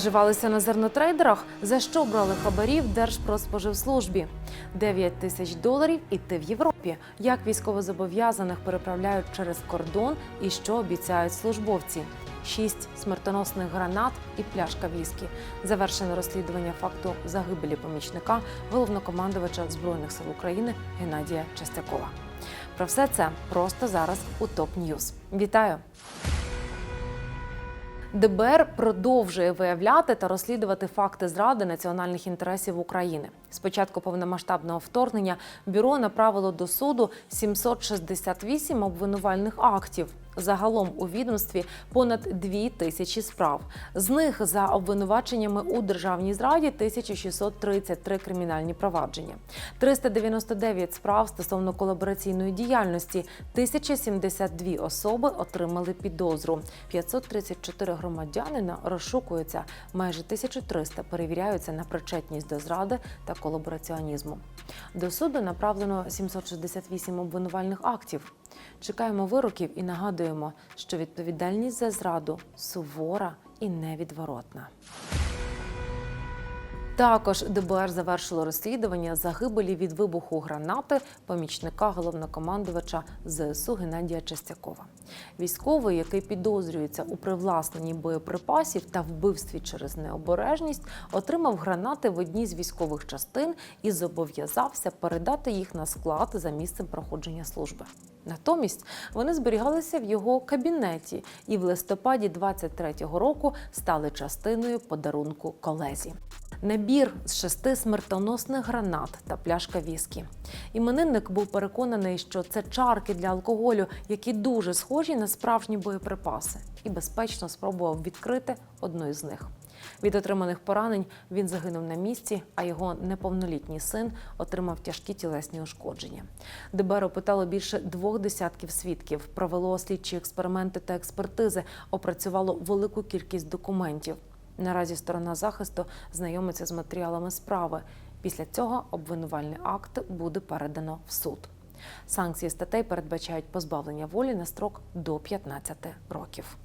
Наживалися на зернотрейдерах, за що брали хабарі в Держпродспоживслужбі. 9 тисяч доларів іти в Європі. Як військовозобов'язаних переправляють через кордон і що обіцяють службовці. Шість смертоносних гранат і пляшка віскі. Завершено розслідування факту загибелі помічника головнокомандувача збройних сил України Геннадія Частякова. Про все це просто зараз у ТОП Ньюз. Вітаю! ДБР продовжує виявляти та розслідувати факти зради національних інтересів України. З початку повномасштабного вторгнення бюро направило до суду 768 обвинувальних актів. Загалом у відомстві понад дві тисячі справ. З них за обвинуваченнями у державній зраді 1633 кримінальні провадження, 399 справ стосовно колабораційної діяльності, 1072 особи отримали підозру, 534 громадянина розшукуються, майже 1300 перевіряються на причетність до зради та колабораціонізму. До суду направлено 768 обвинувальних актів. Чекаємо вироків і нагадуємо, що відповідальність за зраду сувора і невідворотна. Також ДБР завершило розслідування загибелі від вибуху гранати помічника головнокомандувача ЗСУ Геннадія Частякова. Військовий, який підозрюється у привласненні боєприпасів та вбивстві через необережність, отримав гранати в одній з військових частин і зобов'язався передати їх на склад за місцем проходження служби. Натомість вони зберігалися в його кабінеті і в листопаді 23-го року стали частиною подарунку колезі. Набір з шести смертоносних гранат та пляшка віскі. Іменинник був переконаний, що це чарки для алкоголю, які дуже схожі на справжні боєприпаси, і безпечно спробував відкрити одну із них. Від отриманих поранень він загинув на місці, а його неповнолітній син отримав тяжкі тілесні ушкодження. ДБР опитало більше двох десятків свідків, провело слідчі експерименти та експертизи, опрацювало велику кількість документів. Наразі сторона захисту знайомиться з матеріалами справи. Після цього обвинувальний акт буде передано в суд. Санкції статей передбачають позбавлення волі на строк до 15 років.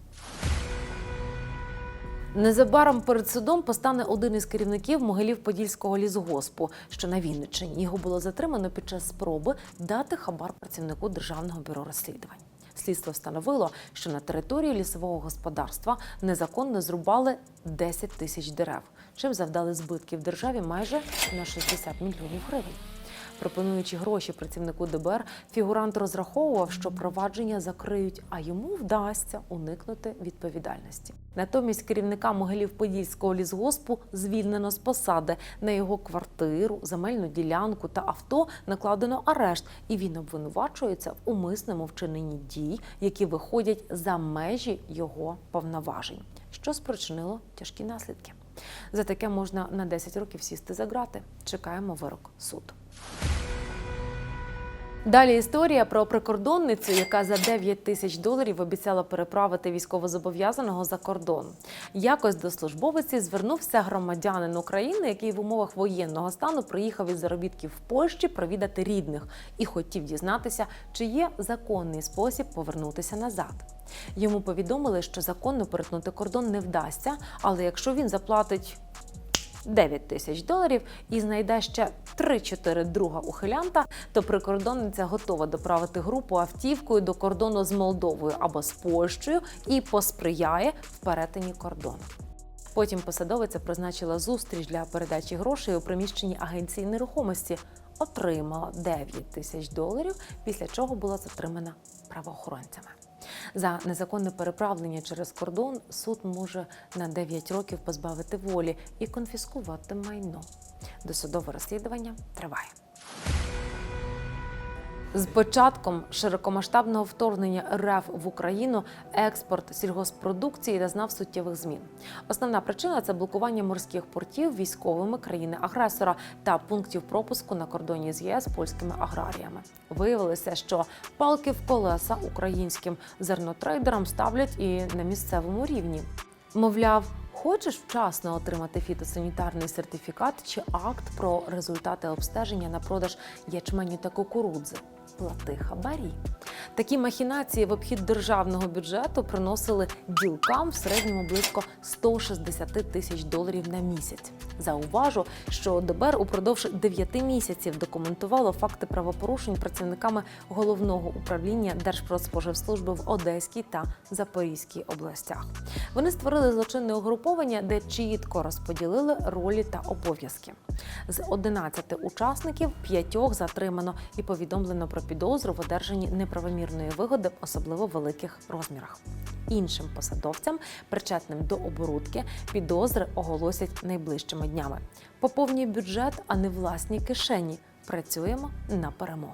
Незабаром перед судом постане один із керівників могилів Подільського лісгоспу, що на Вінниччині. Його було затримано під час спроби дати хабар працівнику державного бюро розслідувань. Слідство встановило, що на території лісового господарства незаконно зрубали 10 тисяч дерев, чим завдали збитків державі майже на 60 мільйонів гривень. Пропонуючи гроші працівнику ДБР, фігурант розраховував, що провадження закриють, а йому вдасться уникнути відповідальності. Натомість керівника могилів Подільського лісгоспу звільнено з посади на його квартиру, земельну ділянку та авто накладено арешт, і він обвинувачується в умисному вчиненні дій, які виходять за межі його повноважень, що спричинило тяжкі наслідки. За таке можна на 10 років сісти за грати. Чекаємо вирок суду. Далі історія про прикордонницю, яка за 9 тисяч доларів обіцяла переправити військовозобов'язаного за кордон. Якось до службовиці звернувся громадянин України, який в умовах воєнного стану приїхав із заробітків в Польщі провідати рідних і хотів дізнатися, чи є законний спосіб повернутися назад. Йому повідомили, що законно перетнути кордон не вдасться, але якщо він заплатить 9 тисяч доларів і знайде ще 3-4 друга ухилянта, то прикордонниця готова доправити групу автівкою до кордону з Молдовою або з Польщею і посприяє в перетині кордону. Потім посадовиця призначила зустріч для передачі грошей у приміщенні агенції нерухомості. Отримала 9 тисяч доларів, після чого була затримана правоохоронцями. За незаконне переправлення через кордон суд може на 9 років позбавити волі і конфіскувати майно. Досудове розслідування триває. З початком широкомасштабного вторгнення РФ в Україну експорт сільгоспродукції зазнав суттєвих змін. Основна причина це блокування морських портів військовими країни-агресора та пунктів пропуску на кордоні з ЄС польськими аграріями. Виявилося, що палки в колеса українським зернотрейдерам ставлять і на місцевому рівні. Мовляв, хочеш вчасно отримати фітосанітарний сертифікат чи акт про результати обстеження на продаж ячменю та кукурудзи. Плати хабарі. Такі махінації в обхід державного бюджету приносили ділкам в середньому близько 160 тисяч доларів на місяць. Зауважу, що ДБР упродовж 9 місяців документувало факти правопорушень працівниками головного управління Держпродспоживслужби в Одеській та Запорізькій областях. Вони створили злочинне угруповання, де чітко розподілили ролі та обов'язки. З 11 учасників п'ятьох затримано і повідомлено про підозру в одержанні неправомірної вигоди в особливо великих розмірах. Іншим посадовцям, причетним до оборудки, підозри оголосять найближчими днями. Поповнюй бюджет, а не власні кишені. Працюємо на перемогу.